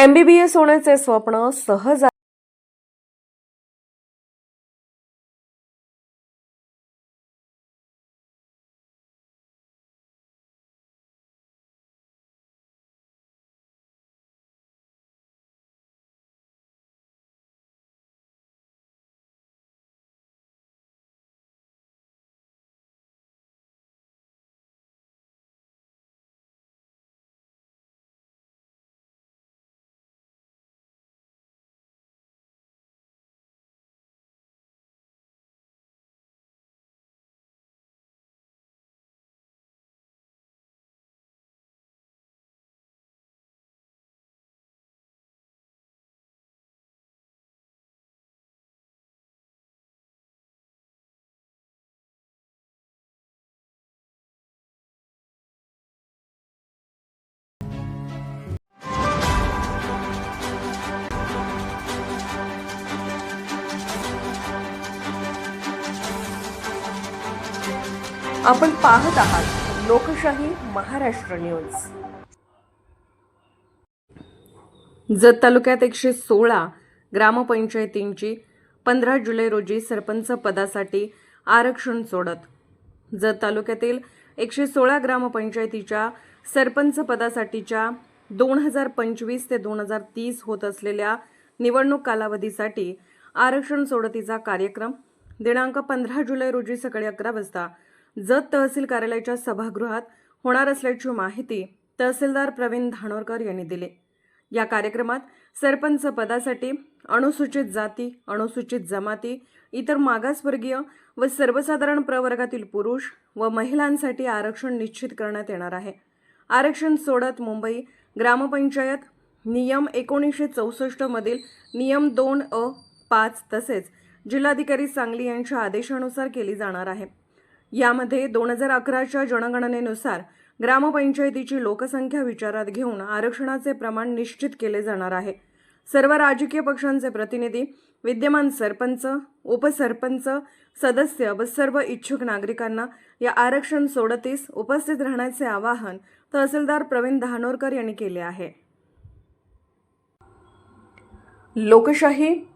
MBBS होण्याचे स्वप्न सहज आपण पाहत आहात लोकशाही महाराष्ट्र न्यूज. जत तालुक्यात एकशे सोळा ग्रामपंचायतींची पंधरा जुलै रोजी सरपंच पदासाठी आरक्षण सोडत. जत तालुक्यातील एकशे सोळा ग्रामपंचायतीच्या सरपंच पदासाठीच्या दोन हजार पंचवीस ते दोन हजार तीस होत असलेल्या निवडणूक कालावधीसाठी आरक्षण सोडतीचा कार्यक्रम दिनांक पंधरा जुलै रोजी सकाळी अकरा वाजता जत तहसील कार्यालयाच्या सभागृहात होणार असल्याची माहिती तहसीलदार प्रवीण धानोरकर यांनी दिली. या कार्यक्रमात सरपंच पदासाठी अनुसूचित जाती अनुसूचित जमाती इतर मागासवर्गीय व सर्वसाधारण प्रवर्गातील पुरुष व महिलांसाठी आरक्षण निश्चित करण्यात येणार आहे. आरक्षण सोडत मुंबई ग्रामपंचायत नियम एकोणीसशे चौसष्टमधील नियम दोन अ पाच तसेच जिल्हाधिकारी सांगली यांच्या आदेशानुसार केली जाणार आहे. यामध्ये दोन हजार अकराच्या जनगणनेनुसार ग्रामपंचायतीची लोकसंख्या विचारात घेऊन आरक्षणाचे प्रमाण निश्चित केले जाणार आहे. सर्व राजकीय पक्षांचे प्रतिनिधी विद्यमान सरपंच उपसरपंच सदस्य व सर्व इच्छुक नागरिकांना या आरक्षण सोडतीस उपस्थित राहण्याचे आवाहन तहसीलदार प्रवीण दहानोरकर यांनी केले आहे. लोकशाही